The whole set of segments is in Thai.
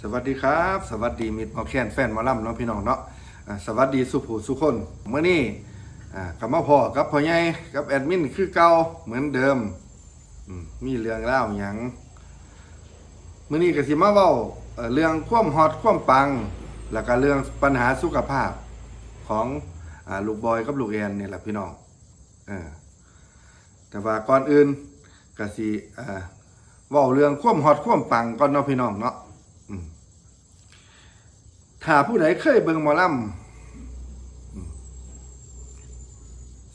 สวัสดีครับ สวัสดีมิตรหมอแคนแฟนหมอลำเนาะพี่น้องเนาะอ่าสวัสดีสุภูสุคนเมื่อนี้อ่ากลับมาพ่อกับพ่อใหญ่กับแอดมินคือเก่าเหมือนเดิมอืมมีเรื่องเล่าหยังเมื่อนี้ก็สิมาเว้าเอ่อเรื่องความฮอตความปัง แล้วก็เรื่องปัญหาสุขภาพของอ่าลูกบอยกับลูกแอนนี่แหละพี่น้องเออแต่ว่าก่อนอื่นก็สิอ่า เว้าเรื่องความฮอตความปังก่อนเนาะพี่น้องเนาะ ถ้าผู้ใดเคยเบิ่งหมอลำอืม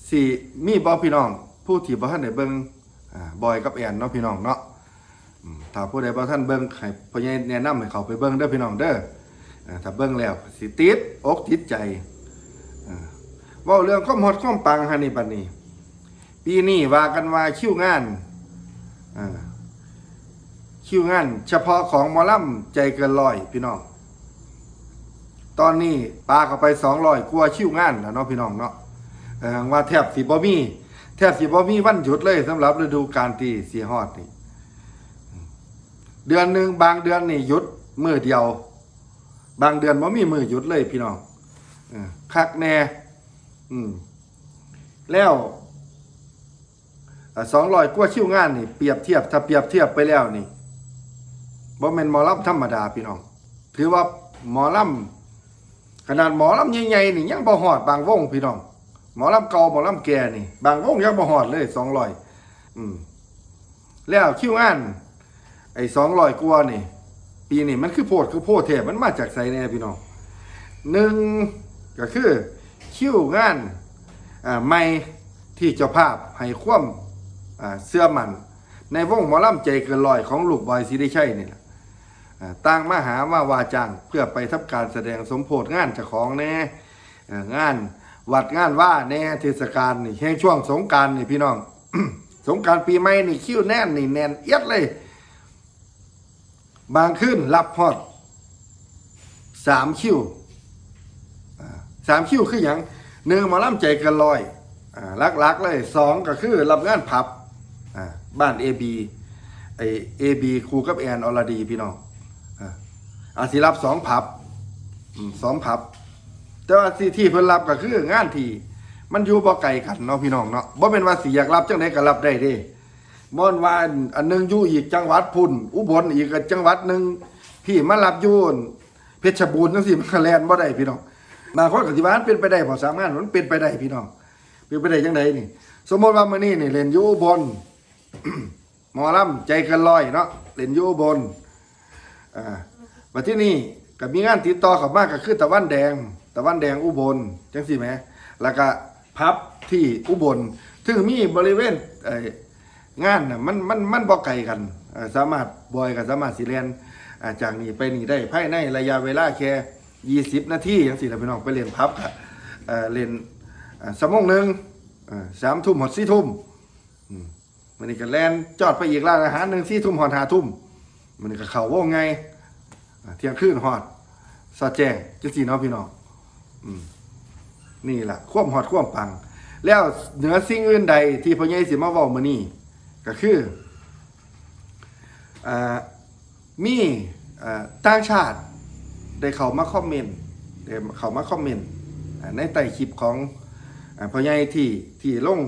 สิมีบ่พี่น้อง ผู้ที่บ่ทันได้เบิ่งบอยกับแอนเนาะพี่น้องเนาะถ้าผู้ใดบ่ทันเบิ่งให้พ่อใหญ่แนะนำให้เขาไปเบิ่งเด้อพี่น้องเด้อถ้าเบิ่งแล้วสิติดอกติดใจอ่าเว้าเรื่องความฮอดความปังหั่นนี่บัดนี้ ปีนี้ว่ากันว่าคิวงานคิวงาน เฉพาะของหมอลำใจเกินร้อยพี่น้อง ตอนนี้ปลาเข้าไปสองร้อยกว่าชิวงานแล้วเนาะพี่น้องเนาะว่าแทบสิบ่มีแทบสิบ่มีวันหยุดเลยสำหรับฤดูกาลที่สีฮอดนี่เดือนหนึ่งบางเดือนนี่หยุดมือเดียว บางเดือนบ่มีมือหยุดเลยพี่น้องอคักแน่แล้วสองร้อยกว่าชิวงานนี่เปรียบเทียบถ้าเปรียบเทียบไปแล้วนี่บ่แม่นหมอลำธรรมดาพี่น้อง ถือว่าหมอลำ ขนาดหมอลำใหญ่ๆนี่ยังบ่หอดบางวงพี่น้อง หมอลำเก่าหมอลำแก่นี่ บางวงยังบ่หอดเลยสองร้อยอืมแล้วคิวงานไอ้สองร้อยกว่านี่ ปีนี้มันคือโพดคือโพดเทมันมาจากไสแน่พี่น้องหนึ่งก็คือคิวงานอ่าไม่ที่เจ้าภาพให้ความอ่าเสื้อมัน ในวงหมอลำใจเกินร้อยของลูกบอยสิริชัยนี่แหละ ต่างมาหาว่าวาจังเพื่อไปทำการแสดงสมโพธงานเจ้าของแน่เอ่องานวัดงานว่าแน่เทศกาลนี่แห่งช่วงสงการนี่พี่น้อง สงการปีใหม่นี่คิวแน่นนี่แน่นเอียดเลย บางขึ้นรับพอดสามคิวสามคิวคืออย่างหนึ่งหมาล่ำใจเกันลอยอ่าลักๆเลยสองก็คือรับงานผับบ้านเอบีไอเอบีครูกับแอนอรดีพี่น้อง อาสิรับสองผับอืมสองผับ แต่ว่าที่ที่เพิ่นรับก็คืองานที่มันอยู่บ่ไกลกันเนาะพี่น้องเนาะบ่เป็นว่าสิอยากรับจังไดก็รับได้เด้บ่นว่าอันหนึงอยู่อีกจังหวัดพุ่น อุบลอีกจังหวัดหนึงพี่มารับอยู่เพชรบูรณ์จังซี่มันก็แล่นบ่ได้พี่น้องบางคนก็สิว่ามันเป็นไปได้พอสามงานมันเป็นไปได้พี่น้องเป็นไปได้จังไดนี่ สมมุติว่ามื้อนี้นี่เล่นอยู่อุบล หมอลำใจเกันลอยเนาะเล่นอยู่อุบลอ่า มาที่นี่ก็มีงานติดต่อเข้ามากก็คือตะวันแดง ตะวันแดงอุบลจังสิแหมแล้วก็พับที่อุบลถึงมีบริเวณเอ่องานน่ะมันมันมันบ่ไกลกันสามารถบอยก็สามารถสิเรียนจากนี้ไปนี่ได้ภายในระยะเวลาแค่ 20 นาทีจังซี่ล่ะพี่น้องไปเรียนพับก็เอ่อเรียนอ่าชั่วโมงหนึ่งอ่า3ทุ่มหมด4ทุ่มมันนี่ก็แลนจอดไปอีกร้านอาหารหนึ่ง4ทุ่มหอด5ทุ่มมันนี่ก็เข้าวงไง เที่ยงคืนฮอดสอดแจ้งจังสี่เนาะพี่น้องอืมนี่แหละควบฮอดควบปัง แล้วเหนือสิ่งอื่นใดที่พ่อใหญ่สิมาเว้ามื้อนี้ก็คืออ่ามีอ่าต่างชาติได้เข้ามาคอมเมนต์ได้เข้ามาคอมเมนต์ในใต้คลิปของอ่าพ่อใหญ่ที่ที่ลง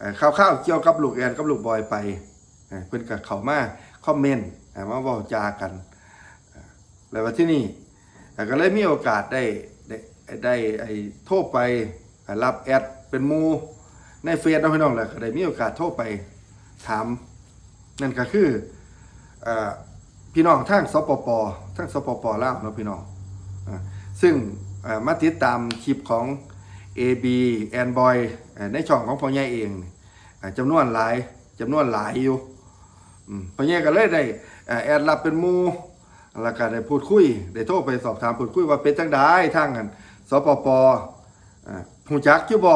อ่าข่าวๆเกี่ยวกับลูกแอนกับลูกบอยไปเพิ่นก็เข้ามาคอมเมนต์มาเว้าจากัน แล้วว่าที่นี่แต่ก็เลยมีโอกาสได้ได้ได้ไอ้โทรไปรับแอดเป็นมูในเฟซเนาะพี่น้องแหละก็ได้มีโอกาสโทรไปถาม นั่นก็คือพี่น้องทางสปปทางสปปลาวเนาะพี่น้องซึ่งมาติดตามคลิปของ AB and Boy เอ่อในช่องของพ่อใหญ่เองจำนวนหลายจำนวนหลายอยู่พ่อใหญ่ก็เลยได้แอดรับเป็นมู แล้วก็ได้พูดคุยได้โทรไปสอบถามพูดคุยว่าเป็นจังไดทางกันสปปอ่าหูจักอยู่บ่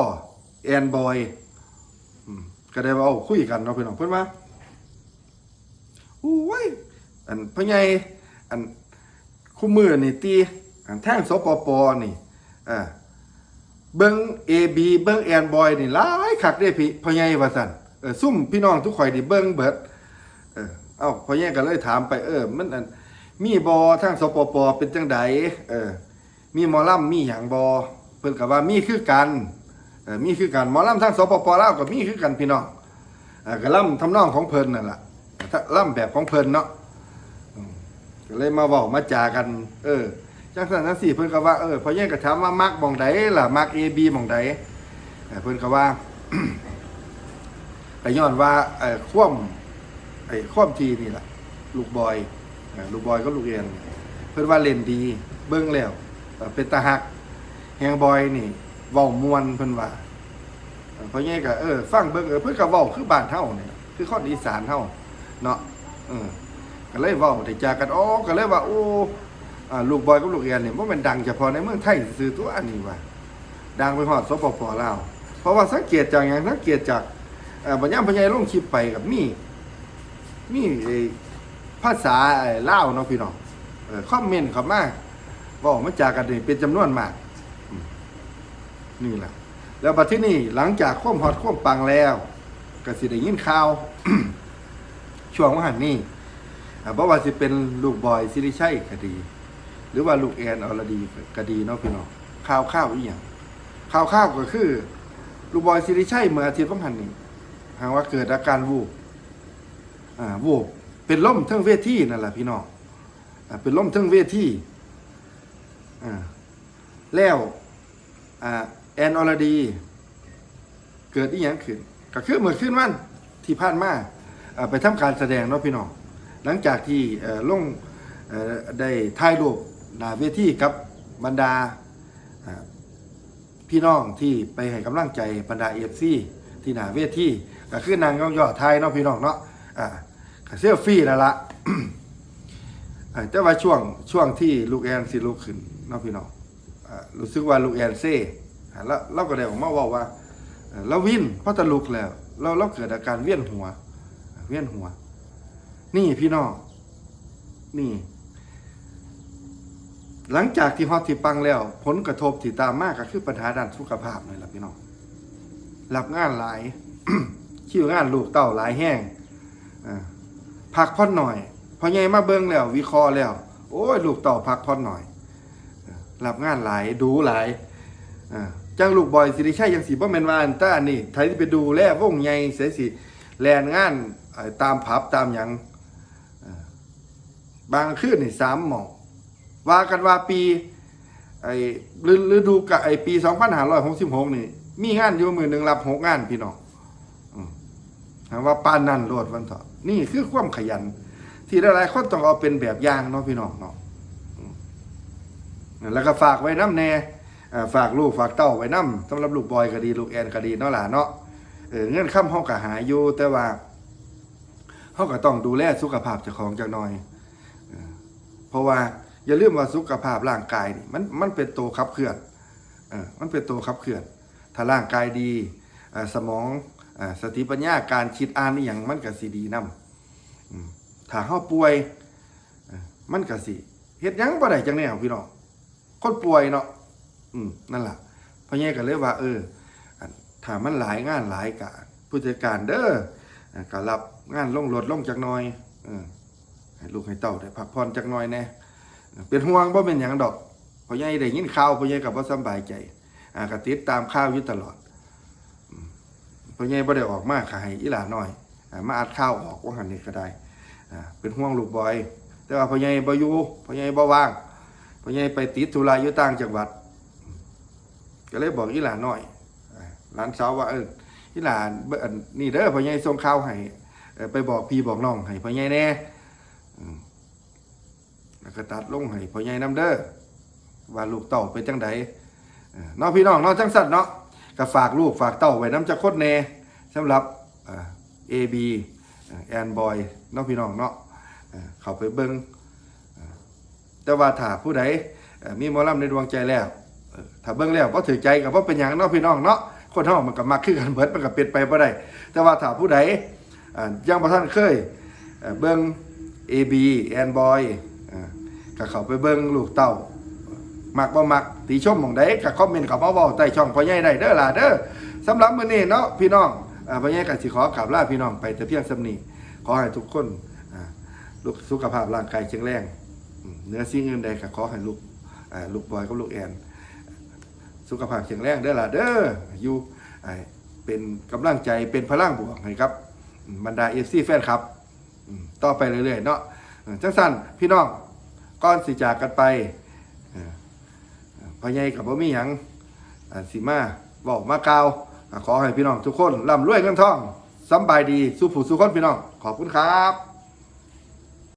แอนบอยก็ได้ว่าคุยกันเนาะพี่น้องเพิ่นว่าอุ้ยอันพ่อใหญ่อันคู่มือนี่ตีอันแทางสปปนี่อ่าเบิ่ง AB เบิ่งแอนบอยนี่หลายคักเด้พี่พ่อใหญ่ว่าซั่นเออซุ่มพี่น้องทุกข่อยนี่เบิ่งเบิดเออเอ้าพ่อใหญ่ก็เลยถามไปเออมันอัน มีบอทางสปปเป็นจังไดเออมีหมอลำมีหยังบอเพิ่นก็ว่ามีคือกันเออมีคือกันหมอลำทางสปปลาวก็มีคือกันพี่น้องเออก็ลำทำนองของเพิ่นนั่นล่ะถ้าลำแบบของเพิ่นเนาะก็เลยมาเว้ามาจากัน เออจังซั่นจังซี่เพิ่นก็ว่าเออพอแย่งก็ถามว่ามักหม่องใดล่ะมัก AB หม่องใดเออเพิ่นก็ว่าก็ย้อนว่าเอ่อคว่ำไอ้คว่ำทีนี่แหละลูกบอย ลูกบอยก็ลูกเอียนเพิ่นว่าเล่นดี เบิ่งแล้วเอ่อเป็นตาหัก แฮงบอยนี่เว้ามวนเพิ่นว่าเอ่อเพราะงี้ก็เออฟังเบิ่งเออเพิ่นก็เว้าคือบ้านเฮาเนี่ล่ะคือคนอีสานเฮาเนาะเออก็เลยเว้าได้จากกันอ๋อก็เลยว่าโอ้อ่าลูกบอยกับลูกเอียนเนี่บ่แม่นดังเฉพาะในเมืองไทยซื่อตัวอันนี้ว่าดังไปฮอดสปปลาวเพราะว่าสังเกตจากหยังสังเกตจากเอ่อปัญญามปัญญาลงคลิปไปกับมีมีไอ้ ภาษาไอ้ลาวเนาะพี่น้องเอ่อคอมเมนต์เขามาเว่ามาจากกันนี่เป็นจำนวนมาก นี่แหละแล้วบัดที่นี่หลังจากควมฮอดควมปังแล้วก็สิได้ยินข่าว ช่วงว่าหันนี่อ่าบ่ว่าสิเป็นลูกบอยสิริชัยก็ดี หรือว่าลูกแอนอรดีก็ดีเนาะพี่น้องข่าวข้าวอีหยังข่าวข้าวก็คือ ลูกบอยสิริชัยเมื่ออาทิตย์ว่หันนี่หากว่าเกิดอาการวูบอ่าวูบ เป็นล่มเทิงเวทีนั่นแหละพี่น้องอเป็นล่มเทิงเวทีอ่แล้วแอนอรดี เกิดอีหยังขึ้นก็คือเมื่อขึ้นวันที่ผ่านมาไปทำการแสดงเนาะพี่น้องหลังจากที่ลงได้ถ่ายรูปหน้าเวทีกับบรรดาพี่น้องที่ไปให้กำลังใจบรรดาเอฟซีที่หนาเวทีก็คือนางยองยอดไทยเนาะพี่น้องเนาะอ่า เสื้อฟรีนั่นละอ่าแต่ว่าช่วงช่วงที่ลูกแอนสิลูกขึ้นเนาะพี่น้องรู้สึกว่าลูกแอนเซ่แล้วเราก็ได้ออกมาว่าว่าเราวินเพราะตะลุกแล้ว เราเราเกิดอาการเวียนหัว เวียนหัว นี่พี่น้องนี่ หลังจากที่ฮอตที่ปังแล้ว ผลกระทบที่ตามมากก็คือปัญหาด้านสุขภาพนี่แหละพี่น้องรับงานหลายคิวงานลูกเต้าหลายแห้งอ่า พักผ่อนหน่อยพอใหญ่มาเบิ่งแล้ววิเคราะห์แล้ว โอ้ยลูกเต้าพักผ่อนหน่อยรับงานหลายดูหลายอ่าจังลูกบอยสิริชัยยังสีบ่แมนวาอันต้านี่ไทยที่ไปดูแลวงใหญ่เสียสิแลนงานเอ่อตามผับตามหยังบางคืนนี่สามหมองว่ากันว่าปีไอ้ฤดูกะไอ้ปี2566นี่ มีงานอยู่มือหนึ่งรับหกงานพี่น้องถามว่าปานนั่นโลดวันเถอะ นี่คือความขยัน ที่หลายๆคนต้องเอาเป็นแบบอย่างเนาะพี่น้องเนาะแล้วก็ฝากไว้น้ำแน่ฝากลูกฝากเต้าไว้น้ำสำหรับลูกบอยก็ดีลูกแอนก็ดีเนาะหล่ะเนาะเงื่อนค่ำห้องก็หายอยู่แต่ว่าเขาก็ต้องดูแลสุขภาพเจ้าของจักหน่อย เพราะว่าอย่าลืมว่าสุขภาพร่างกายนี่มันมันเป็นตัวขับเคลื่อนมันเป็นตัวขับเคลื่อน ถ้าร่างกายดีสมอง สติปัญญาการคิดอ่านนี่อย่างมันก็สิดีนํอืมถ้าเฮาป่วย มันก็สิเฮ็ดยังบ่ได้จังแนวพี่น้องคนป่วยเนาะอืมนั่นล่ะเพราะงี้ก็เลยว่า เออถ้ามันหลายงานหลายกะผู้จัดการเด้ออ่าก็รับงานลงรถลงจักน่อยอให้ลูกให้เต้าได้พักผ่อนจักน่อยแน่เป็นห่วงว่าเป็นอย่างดอกเพราะยังได้ยินข่าวเพราะยังกับว่าสบายใจอ่าก็ติดตามข่าวอยู่ตลอด เพราะยังบ่ได้ออกมากขายอีหลาน้อยมาอัดข่าวออกว่าหันนี่ก็ได้เป็นห่วงลูกบอย แต่ว่าพ่อใหญ่บ่อยู่พ่อใหญ่บ่ว่างพ่อใหญ่ไปติดธุระอยู่ต่างจังหวัด ก็เลยบอกอีหลาน้อยอ่าหลานสาวว่าเอออีหลานเบิ่อนี่เด้อพ่อใหญ่ส่งข่าวให้ไปบอกพี่บอกน้องให้พ่อใหญ่แน่แล้วก็ตัดลงให้พ่อใหญ่น้ำเด้อว่าลูกเต่าเป็นจังใดเอ่อเน้อพี่น้องเน้อจังสัตว์เนาะ ก็ฝากลูกฝากเต่าไว้น้ำจะคดแน่สำหรับเอบีแอนบอยน้องพี่น้องเนาะเขาไปเบิ้งแต่ว่าถ้าผู้ใดมีมอลำในดวงใจแล้วถ้าเบิ้งแล้วก็ถือใจกับว่าเป็นอย่างน้องพี่น้องเนาะคนเฮามันก็มักคือกันเบิดมันก็เป็นไปบ่ได้ แต่ว่าถ้าผู้ใดยังบ่ทันเคยเบิ้ง AB แอนบอยก็เขาไปเบิ่งลูกเต้า มักบ่มักติชมหม่องใดก็คอมเมนต์เข้ามาเว้าใต้ช่องพ่อใหญ่ได้เด้อล่ะเด้อสำหรับมื้อนี้เนาะพี่น้องพ่อใหญ่ก็สิขอกราบลาพี่น้องไปแต่เพียงส่ำนี้ขอให้ทุกคนอ่าลูกสุขภาพร่างกายแข็งแรงเนื้อสิ่งอื่นใดก็ขอให้ลูกอ่าลูกบอยกับลูกแอนสุขภาพแข็งแรงเด้อล่ะเด้ออยู่อ่าเป็นกำลังใจเป็นพลังบวกให้ครับมบรรดาเอฟซีแฟนครับต่อไปเรื่อยๆเนาะจังสั้นพี่น้องก่อนสิจากกันไป พ่อใหญ่กับพ่อมีหยังสิมาบอกมากล่าวขอให้พี่น้องทุกคนร่ำรวยเงินทองสำบายดีสู้ผู้สู้คนพี่น้อง ขอบคุณครับ